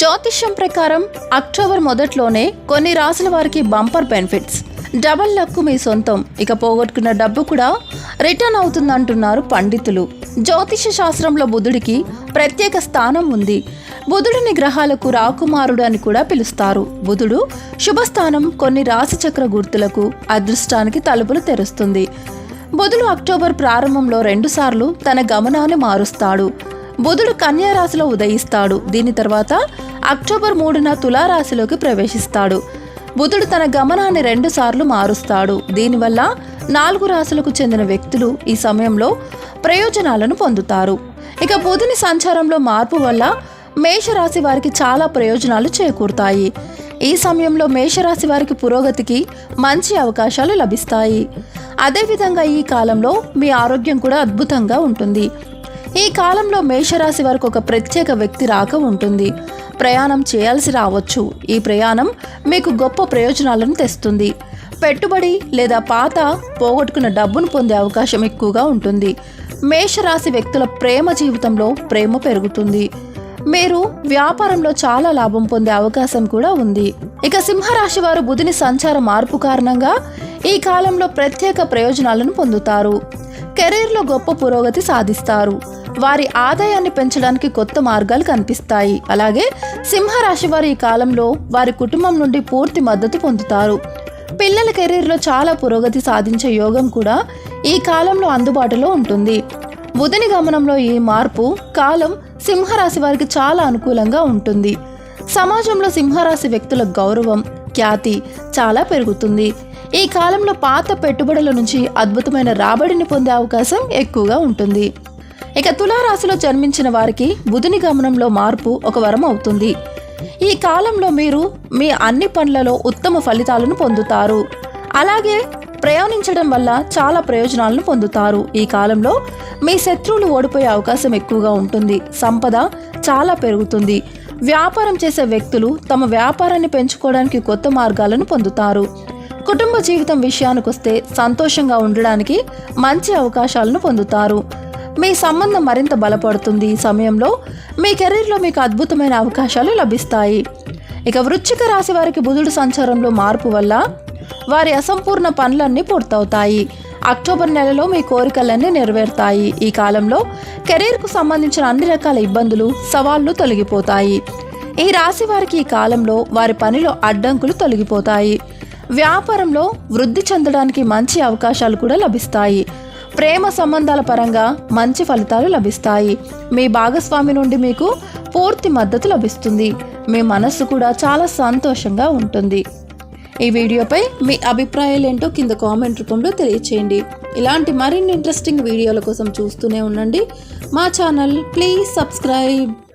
జ్యోతిష్యం ప్రకారం అక్టోబర్ మొదట్లోనే కొన్ని రాసుల వారికి బంపర్ బెనిఫిట్స్. డబల్ లక్కు మీ సొంతం. ఇక పోగొట్టుకున్న డబ్బు కూడా రిటర్న్ అవుతుందంటున్నారు పండితులు. జ్యోతిష శాస్త్రంలో బుధుడికి ప్రత్యేక స్థానం ఉంది. బుధుడిని గ్రహాలకు రాకుమారుడు అని కూడా పిలుస్తారు. బుధుడు శుభస్థానం కొన్ని రాశిచక్ర గుర్తులకు అదృష్టానికి తలుపులు తెరుస్తుంది. బుధుడు అక్టోబర్ ప్రారంభంలో రెండుసార్లు తన గమనాన్ని మారుస్తాడు. బుధుడు కన్యా రాశిలో ఉదయిస్తాడు. దీని తర్వాత అక్టోబర్ మూడున తులారాశిలోకి ప్రవేశిస్తాడు. బుధుడు తన గమనాన్ని రెండుసార్లు మారుస్తాడు. దీనివల్ల నాలుగు రాశులకు చెందిన వ్యక్తులు ఈ సమయంలో ప్రయోజనాలను పొందుతారు. ఇక బుధుని సంచారంలో మార్పు వల్ల మేషరాశి వారికి చాలా ప్రయోజనాలు చేకూరుతాయి. ఈ సమయంలో మేషరాశి వారికి పురోగతికి మంచి అవకాశాలు లభిస్తాయి. అదేవిధంగా ఈ కాలంలో మీ ఆరోగ్యం కూడా అద్భుతంగా ఉంటుంది. ఈ కాలంలో మేషరాశి వారికి ఒక ప్రత్యేక వ్యక్తి రాక ఉంటుంది. ప్రయాణం చేయాల్సి రావచ్చు. ఈ ప్రయాణం మీకు గొప్ప ప్రయోజనాలను తెస్తుంది. పెట్టుబడి లేదా పాత పోగొట్టుకున్న డబ్బును పొందే అవకాశం ఎక్కువగా ఉంటుంది. మేషరాశి వ్యక్తుల ప్రేమ జీవితంలో ప్రేమ పెరుగుతుంది. మీరు వ్యాపారంలో చాలా లాభం పొందే అవకాశం కూడా ఉంది. ఇక సింహరాశి వారు బుధిని సంచార మార్పు కారణంగా ఈ కాలంలో ప్రత్యేక ప్రయోజనాలను పొందుతారు. కెరీర్లో గొప్ప పురోగతి సాధిస్తారు. వారి ఆదాయాన్ని పెంచడానికి కొత్త మార్గాలు కనిపిస్తాయి. అలాగే సింహరాశి వారు ఈ కాలంలో వారి కుటుంబం నుండి పూర్తి మద్దతు పొందుతారు. పిల్లల కెరీర్లో చాలా పురోగతి సాధించే యోగం కూడా ఈ కాలంలో అందుబాటులో ఉంటుంది. బుధని గమనంలో ఈ మార్పు కాలం సింహరాశి వారికి చాలా అనుకూలంగా ఉంటుంది. సమాజంలో సింహరాశి వ్యక్తుల గౌరవం ఖ్యాతి చాలా పెరుగుతుంది. ఈ కాలంలో పాత పెట్టుబడుల నుంచి అద్భుతమైన రాబడిని పొందే అవకాశం ఎక్కువగా ఉంటుంది. ఇక తులారాశిలో జన్మించిన వారికి బుధుని గమనంలో మార్పు ఒక వరం అవుతుంది. ఈ కాలంలో మీరు మీ అన్ని పనులలో ఉత్తమ ఫలితాలను పొందుతారు. అలాగే ప్రయాణించడం వల్ల చాలా ప్రయోజనాలను పొందుతారు. ఈ కాలంలో మీ శత్రువులు ఓడిపోయే అవకాశం ఎక్కువగా ఉంటుంది. సంపద చాలా పెరుగుతుంది. వ్యాపారం చేసే వ్యక్తులు తమ వ్యాపారాన్ని పెంచుకోవడానికి కొత్త మార్గాలను పొందుతారు. కుటుంబ జీవితం విషయానికొస్తే సంతోషంగా ఉండడానికి మంచి అవకాశాలను పొందుతారు. మీ సంబంధం మరింత బలపడుతుంది ఈ సమయంలో. మీ కెరీర్లో మీకు అద్భుతమైన అవకాశాలు లభిస్తాయి. ఇక వృశ్చిక రాశి వారికి బుధుడు సంచారంలో మార్పు వల్ల వారి అసంపూర్ణ పనులన్నీ పూర్తవుతాయి. అక్టోబర్ నెలలో మీ కోరికలన్నీ నెరవేరుతాయి. ఈ కాలంలో కెరీర్కు సంబంధించిన అన్ని రకాల ఇబ్బందులు సవాళ్ళు తొలగిపోతాయి. ఈ రాశి వారికి ఈ కాలంలో వారి పనిలో అడ్డంకులు తొలగిపోతాయి. వ్యాపారంలో వృద్ధి చెందడానికి మంచి అవకాశాలు కూడా లభిస్తాయి. ప్రేమ సంబంధాల పరంగా మంచి ఫలితాలు లభిస్తాయి. మీ భాగస్వామి నుండి మీకు పూర్తి మద్దతు లభిస్తుంది. మీ మనస్సు కూడా చాలా సంతోషంగా ఉంటుంది. ఈ వీడియోపై మీ అభిప్రాయాలు ఏంటో కింద కామెంట్ రూపంలో తెలియచేయండి. ఇలాంటి మరిన్ని ఇంట్రెస్టింగ్ వీడియోల కోసం చూస్తూనే ఉండండి. మా ఛానల్ ప్లీజ్ సబ్స్క్రైబ్.